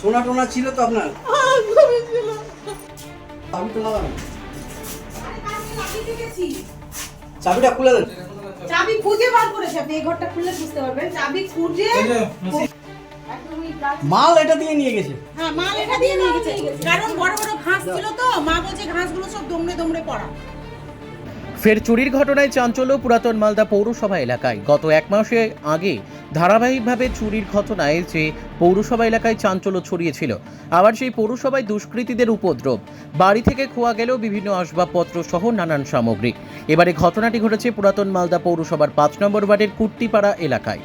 সোনা টোনা ছিল তো আপনার? তো লাগানো আমি রেখেছি। চাবিটা খুলে দেন। চাবি খুঁজে বার করেছে আপনি এই ঘরটা খুললে বুঝতে পারবেন। চাবি খুঁজে মাল এটা দিয়ে নিয়ে গেছে। হ্যাঁ মাল এটা দিয়ে নিয়ে গেছে। কারণ বড় বড় ঘাস ছিল তো মা বলছে ঘাসগুলো সব দমড়ে দমড়ে পড়া। ফের চুরির ঘটনায় চাঞ্চল্য পুরাতন মালদা পৌরসভা এলাকায়। গত এক মাসে আগে ধারাবাহিকভাবে চুরির ঘটনায় যে পৌরসভা এলাকায় চাঞ্চল্য ছড়িয়েছিল, আবার সেই পৌরসভায় দুষ্কৃতীদের উপদ্রব। বাড়ি থেকে খোয়া গেলেও বিভিন্ন আসবাবপত্র সহ নানান সামগ্রী। এবারে ঘটনাটি ঘটেছে পুরাতন মালদা পৌরসভার পাঁচ নম্বর ওয়ার্ডের কুট্টিপাড়া এলাকায়।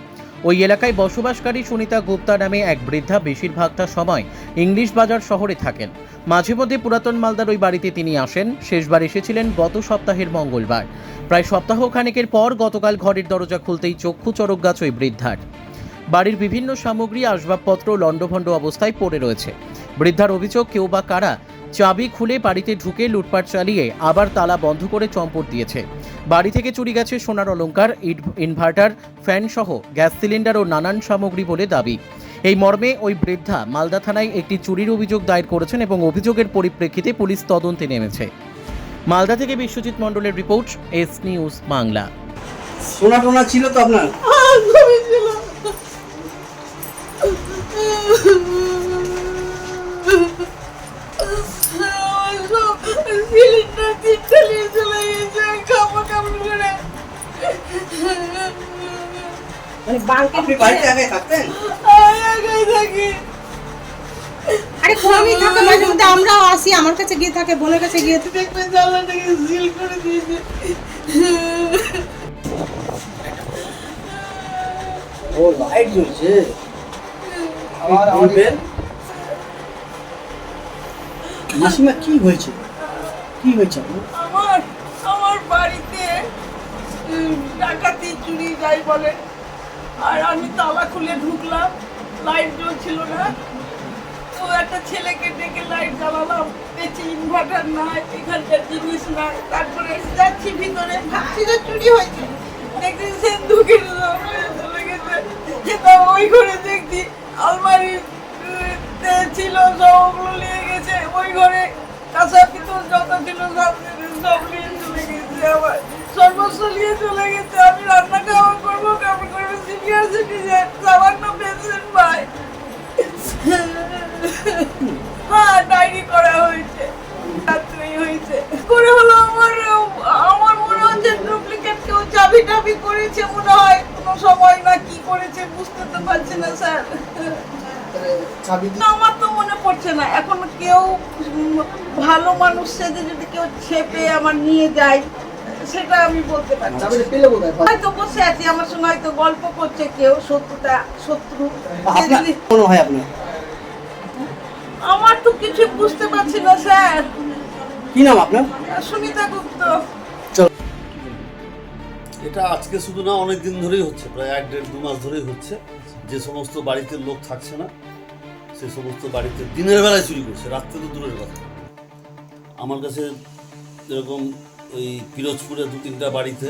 ওই এলাকায় বসবাসকারী সুনিতা গুপ্তা নামে এক বৃদ্ধা বেশিরভাগটা সময় ইংলিশ বাজার শহরে থাকেন। মাঝে মধ্যে পুরাতন মালদার ওই বাড়িতে তিনি আসেন। শেষবার এসেছিলেন গত সপ্তাহের মঙ্গলবার। প্রায় সপ্তাহ খানেকের পর গতকাল ঘরের দরজা খুলতেই চক্ষু চরক গাছ ওই বৃদ্ধার। বাড়ির বিভিন্ন সামগ্রী, আসবাবপত্র, লণ্ডভণ্ড অবস্থায় পড়ে রয়েছে। বৃদ্ধার অভিযোগ, কেউ বা কারা চাবি খুলে বাড়িতে ঢুকে লুটপাট চালিয়ে আবার তালা বন্ধ করে চম্পট দিয়েছে। বাড়ি থেকে চুরি গেছে সোনার অলংকার ইট- ইনভার্টার ফ্যান সহ গ্যাস সিলিন্ডার ও নানান সামগ্রী বলে দাবি। এই মর্মে ওই বৃদ্ধা মালদা থানায় একটি চুরির অভিযোগ দায়ের করেছেন এবং অভিযোগের পরিপ্রেক্ষিতে পুলিশ তদন্তে নেমেছে। মালদা থেকে বিশ্বজিৎ মণ্ডলের রিপোর্ট এস নিউজ বাংলা। সোনা টোনা ছিল তো আপনার? মানে বাঙ্কে আপনি বাড়িতে আগে থাকতেন? থাকি। আরে থাকে মাঝে মধ্যে আমরাও আসি আমার কাছে গিয়ে থাকে বোনের কাছে গিয়ে থাকে। দেখবে জানলাটাকে সিল করে দিয়েছে। ও লাইট জ্বলছে। বলবেন? মাসিমা কি হয়েছে? কি হয়েছে আমার আমার বাড়িতে ডাকাতি চুরি যাই বলে। আর আমি তালা খুলে ঢুকলাম লাইট জ্বলছিল না। তো একটা ছেলেকে ডেকে লাইট জ্বালালাম। দেখছি ইনভার্টার নাই, এখানকার জিনিস নাই। তারপরে যাচ্ছি ভিতরে। ভাবছি যে চুরি হয়েছে। দেখছি সে ঢুকে চলে গেছে। যেটা ওই ঘরে দেখছি আলমারি ছিল সব ওগুলো নিয়ে গেছে। ওই ঘরে কাঁচা পিতল যত ছিল সব নিয়ে চলে গেছে আমার নিয়ে চলে গেছে আমি রান্না খাওয়া করব কেমন করব সিনিয়র সিটিজেন সামান্য পেনশন পাই হ্যাঁ ডায়েরি করা হয়েছে রাত্রেই হয়েছে। করে হলো আমার আমার মনে হচ্ছে ডুপ্লিকেট কেউ চাবি টাবি করেছে মনে হয় কোনো সময় না কি করেছে বুঝতে তো পারছি না স্যার। না, আমার তো মনে পড়ছে না এখন কেউ ভালো মানুষ সেজে যদি কেউ ছেপে আমার নিয়ে যায় সেটা আমি বলতে পারছি। হয়তো বসে আছি আমার সঙ্গে হয়তো গল্প করছে কেউ শত্রুতা শত্রু। মনে হয় আপনার? আমার তো কিছু বুঝতে পারছি না স্যার। কি নাম আপনার? সুনিতা গুপ্ত। এটা আজকে শুধু না অনেক দিন ধরেই হচ্ছে প্রায় এক দেড় দু মাস ধরেই হচ্ছে। যে সমস্ত বাড়িতে লোক থাকছে না সে সমস্ত বাড়িতে দিনের বেলায় চুরি করছে রাত্রে তো দূরের কথা। আমার কাছে এরকম ওই পিরোজপুরে দু তিনটা বাড়িতে,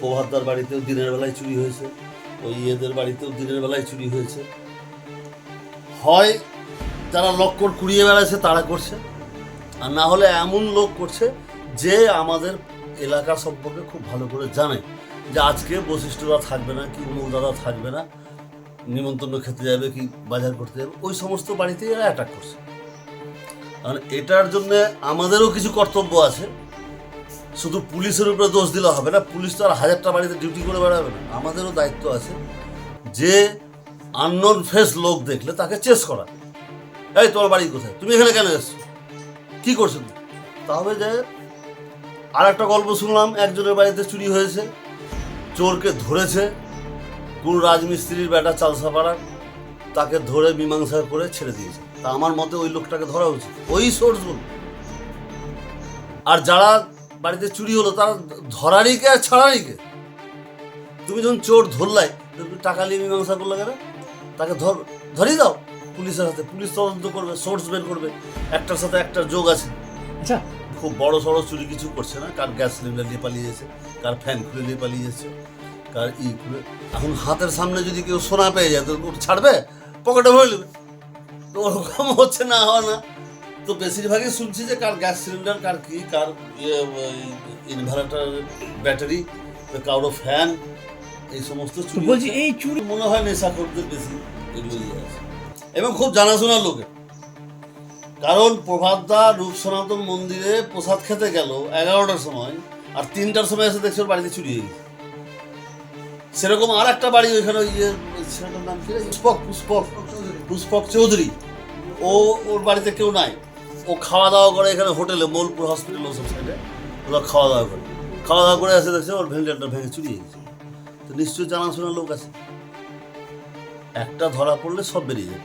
প্রভাতদার বাড়িতেও দিনের বেলায় চুরি হয়েছে, ওই ইয়েদের বাড়িতেও দিনের বেলায় চুরি হয়েছে। হয় যারা লক্কর কুড়িয়ে বেড়াচ্ছে, তারা করছে, আর না হলে এমন লোক করছে যে আমাদের এলাকা সম্পর্কে খুব ভালো করে জানে, যে আজকে বৈশিষ্ট্যরা থাকবে না, কি অমুক দাদা থাকবে না, নিমন্ত্রণ খেতে যাবে কি বাজার করতে যাবে, ওই সমস্ত বাড়িতেই এরা অ্যাটাক করছে। কারণ এটার জন্য আমাদেরও কিছু কর্তব্য আছে শুধু পুলিশের উপরে দোষ দিলে হবে না, পুলিশ তো আর হাজারটা বাড়িতে ডিউটি করে বেড়াবে না। আমাদেরও দায়িত্ব আছে যে আননোন ফেস লোক দেখলে তাকে চেস করা। এই, তোমার বাড়ি কোথায়? তুমি এখানে কেন এসছো? কি করছ? তাহলে যে আর একটা গল্প শুনলাম, একজনের বাড়িতে চুরি হয়েছে, চোরকে ধরেছে, কোন রাজমিস্ত্রির বেটা চালসাপাড়া তাকে ধরে মীমাংসা করে ছেড়ে দিয়েছে। তা আমার মতে ওই লোকটাকে ধরা উচিত। ওই সোর্স আর যারা বাড়িতে চুরি হলো তারা ধরারই কে আর ছাড়ারই কে? তুমি যখন চোর ধরলাই টাকা নিয়ে মীমাংসা করলে কেন? তাকে ধর ধরিয়ে দাও পুলিশের হাতে। পুলিশ তদন্ত করবে সোর্স বের করবে। একটার সাথে একটার যোগ আছে। আচ্ছা। খুব বড় সড়ো চুরি কিছু করছে না। কার গ্যাস সিলিন্ডার নিয়ে পালিয়েছে কার ফ্যান খুলে নিয়ে পালিয়েছে কার ই খুলে। এখন হাতের সামনে যদি কেউ সোনা পেয়ে যায় তো ছাড়বে? পকেটে ভরে নেবে। তো ওরকম হচ্ছে না হওয়া না। তো বেশিরভাগই শুনছি যে কার গ্যাস সিলিন্ডার কার কি কার ইনভার্টার ব্যাটারি কারও ফ্যান এই সমস্ত চুরি বলছি এই চুরি মনে হয় নেশা করতে বেশি এগুলো আছে। এবং খুব জানাশোনা লোকের। কারণ প্রভাতদা রূপ সনাতন মন্দিরে প্রসাদ খেতে গেল এগারোটার সময় আর তিনটার সময় এসে দেখছে ওর বাড়িতে চুরি হয়ে গেছে। সেরকম আর একটা বাড়ি ওইখানে ওই ইয়ে ছেলেটার নাম কি পুষ্পক পুষ্পক পুষ্পক চৌধুরী। ও ওর বাড়িতে কেউ নাই। ও খাওয়া দাওয়া করে এখানে হোটেলে মৌলপুর হসপিটাল ওসব সাইডে ওরা খাওয়া দাওয়া করে। খাওয়া দাওয়া করে আসে দেখছে ওর ভেন্টিলেটার ভেঙে চুরি হয়ে গেছে। তো নিশ্চয়ই জানাশোনা লোক আছে। একটা ধরা পড়লে সব বেরিয়ে যায়